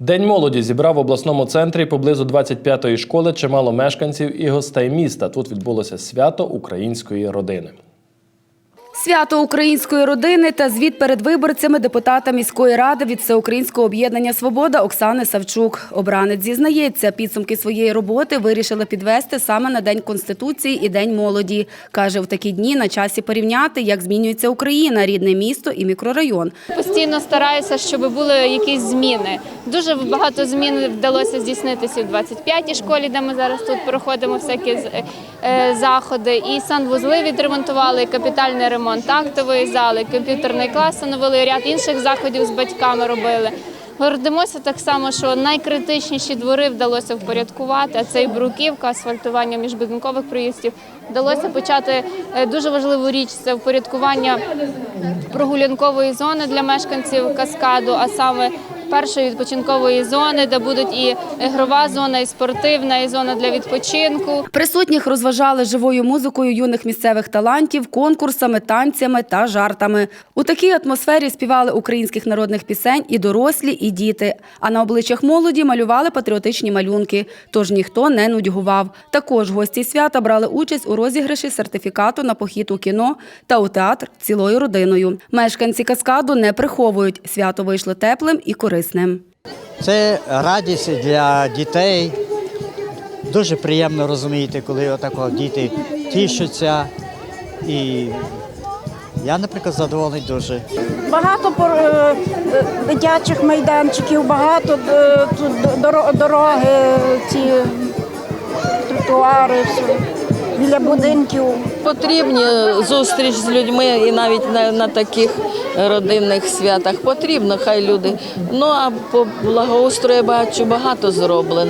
День молоді зібрав в обласному центрі поблизу 25-ї школи чимало мешканців і гостей міста. Тут відбулося свято української родини. Свято української родини та звіт перед виборцями депутата міської ради від Всеукраїнського об'єднання Свобода Оксани Савчук. Обранець зізнається, підсумки своєї роботи вирішили підвести саме на День Конституції і День молоді. Каже, в такі дні на часі порівняти, як змінюється Україна, рідне місто і мікрорайон. Постійно стараюся, щоб були якісь зміни. Дуже багато змін вдалося здійснитися в 25-й школі, де ми зараз тут проходимо всякі е, заходи. І санвузли відремонтували, і капітальний ремонт актової зали, комп'ютерний клас оновили, ряд інших заходів з батьками робили. Гордимося так само, що найкритичніші двори вдалося впорядкувати, а це і бруківка, асфальтування міжбудинкових проїздів. Вдалося почати е, дуже важливу річ це впорядкування прогулянкової зони для мешканців каскаду, а саме першої відпочинкової зони, де будуть і ігрова зона, і спортивна, і зона для відпочинку. Присутніх розважали живою музикою юних місцевих талантів, конкурсами, танцями та жартами. У такій атмосфері співали українських народних пісень і дорослі, і діти. А на обличчях молоді малювали патріотичні малюнки. Тож ніхто не нудьгував. Також гості свята брали участь у розіграші сертифікату на похід у кіно та у театр цілою родиною. Мешканці каскаду не приховують. Свято вийшло теплим і корисним. Це радість для дітей. Дуже приємно розумієте, коли отако діти тішаться. І я, наприклад, задоволений дуже. Багато е, е, дитячих майданчиків, багато е, тут дороги, ці тротуари, все, біля будинків. Потрібні зустріч з людьми і навіть на, на таких родинних святах потрібно, хай люди. Ну а по благоустрою бачу багато зроблено.